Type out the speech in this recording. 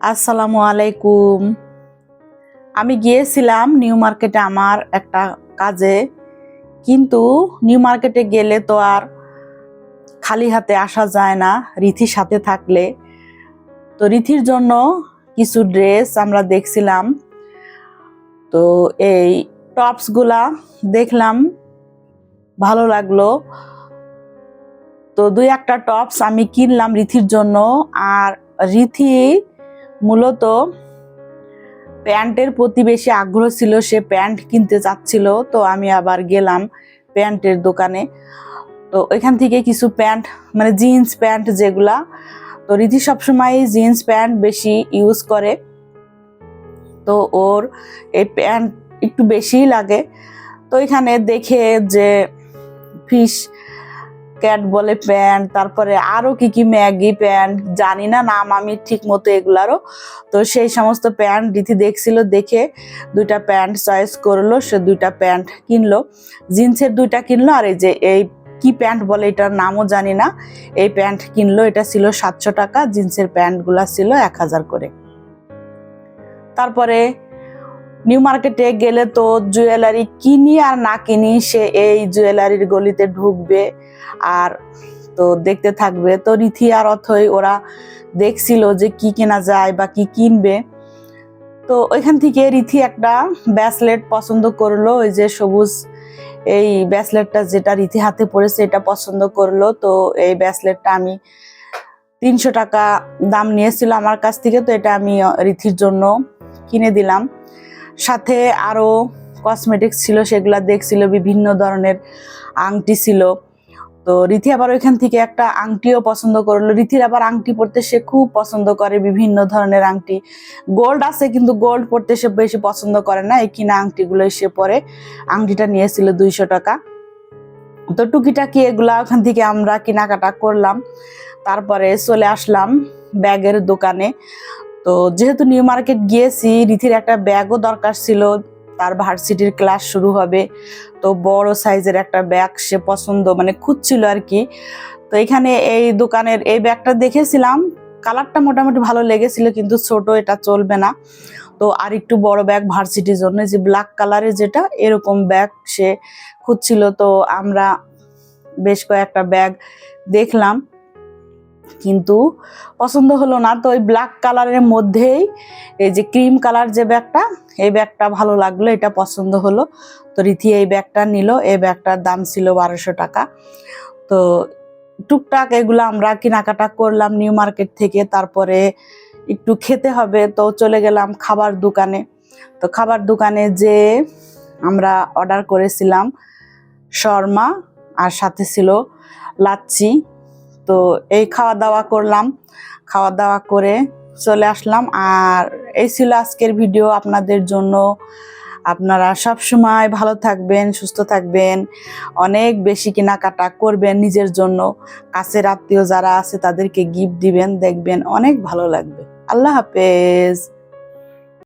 আসসালামু আলাইকুম। আমি গিয়েছিলাম নিউ মার্কেটে আমার একটা কাজে, কিন্তু নিউ মার্কেটে গেলে তো আর খালি হাতে আসা যায় না রীতির সাথে থাকলে। তো রীতির জন্য কিছু ড্রেস আমরা দেখছিলাম। তো এই টপসগুলা দেখলাম, ভালো লাগল। তো দুই একটা টপস আমি কিনলাম রীতির জন্য, আর রীতি মূলত প্যান্টের প্রতি বেশি আগ্রহ ছিল, সে প্যান্ট কিনতে চাচ্ছিল তো আমি আবার গেলাম প্যান্টের দোকানে। তো এখান থেকে কিছু প্যান্ট মানে জিন্স প্যান্ট যেগুলা, তো রীতি সবসময় জিন্স প্যান্ট বেশি ইউজ করে। তো ওর এই প্যান্ট একটু বেশিই লাগে। তো এখানে দেখে যে ফিশ ক্যাট বলে প্যান্ট, তারপরে আরও কি কি ম্যাগি প্যান্ট, জানি না নাম আমি ঠিক মতো এগুলারও। তো সেই সমস্ত প্যান্ট রীতি দেখছিল, দেখে দুইটা প্যান্ট চয়েস করল, সে দুইটা প্যান্ট কিনলো। জিন্সের দুইটা কিনলো, আর এই যে এই কি প্যান্ট বলে এটার নামও জানি না। এই প্যান্ট কিনলো, এটা ছিল সাতশো টাকা, জিন্সের প্যান্টগুলা ছিল এক হাজার করে। তারপরে নিউ মার্কেটে গেলে তো জুয়েলারি কিনি আর না কিনি সে এই জুয়েলারির গলিতে ঢুকবে। আর তো দেখতে থাকবে, তো রীতি আর অথই ওরা দেখছিল যে কি কেনা যায় বা কি কিনবে। তো ওইখান থেকে রীতি একটা ব্যাসলেট পছন্দ করল, ওই যে সবুজ এই ব্যাসলেটটা যেটা রীতি হাতে পড়েছে এটা পছন্দ করল। তো এই ব্যাসলেটটা আমি তিনশো টাকা দাম নিয়েছিল আমার কাছ থেকে, তো এটা আমি রীতির জন্য কিনে দিলাম। সাথে আরও কসমেটিক্স ছিল, সেগুলা দেখছিল, বিভিন্ন ধরনের আংটি ছিল। তো রীতি আবার ওইখান থেকে একটা আংটিও পছন্দ করল। রীতির আবার আংটি পরতে সে খুব পছন্দ করে, বিভিন্ন ধরনের আংটি। গোল্ড আছে, কিন্তু গোল্ড পরতে সে বেশি পছন্দ করে না। এই কিনা আংটিগুলো সে পরে। আংটিটা নিয়েছিল দুইশো টাকা। তো টুকিটাকি এগুলা ওখান থেকে আমরা কেনাকাটা করলাম। তারপরে চলে আসলাম ব্যাগের দোকানে। তো যেহেতু নিউ মার্কেট গিয়েছি রীতির একটা ব্যাগও দরকার ছিল। তার ভার্সিটির ক্লাস শুরু হবে। তো বড় সাইজের একটা ব্যাগ সে পছন্দ মানে খুঁজছিল আর কি। তো এখানে এই দোকানের এই ব্যাগটা দেখেছিলাম। কালারটা মোটামুটি ভালো লেগেছিল, কিন্তু ছোট এটা চলবে না। তো আর একটু বড় ব্যাগ ভার্সিটির জন্য যে ব্ল্যাক কালারের যেটা, এরকম ব্যাগ সে খুঁজছিল। তো আমরা বেশ কয়েকটা ব্যাগ দেখলাম। কিন্তু পছন্দ হলো না। তো ওই ব্ল্যাক কালারের মধ্যেই এই যে ক্রিম কালার যে ব্যাগটা, এই ব্যাগটা ভালো লাগল, এটা পছন্দ হলো। তো রীতি এই ব্যাগটা নিল, এই ব্যাগটার দাম ছিল বারোশো টাকা। তো টুকটাক এগুলো আমরা কেনাকাটা করলাম নিউ মার্কেট থেকে, তারপরে একটু খেতে হবে, তো চলে গেলাম খাবার দোকানে। তো খাবার দোকানে যে আমরা অর্ডার করেছিলাম, শর্মা, আর সাথে ছিল লাচ্ছি। তো এই খাওয়া দাওয়া করলাম। খাওয়া দাওয়া করে চলে আসলাম। আর এই ছিল আজকের ভিডিও। আপনাদের জন্য আপনারা সব সময় ভালো থাকবেন, সুস্থ থাকবেন। অনেক বেশি কেনাকাটা করবেন নিজের জন্য। কাছের আত্মীয় যারা আছে তাদেরকে গিফট দিবেন, দেখবেন অনেক ভালো লাগবে। আল্লাহ হাফেজ।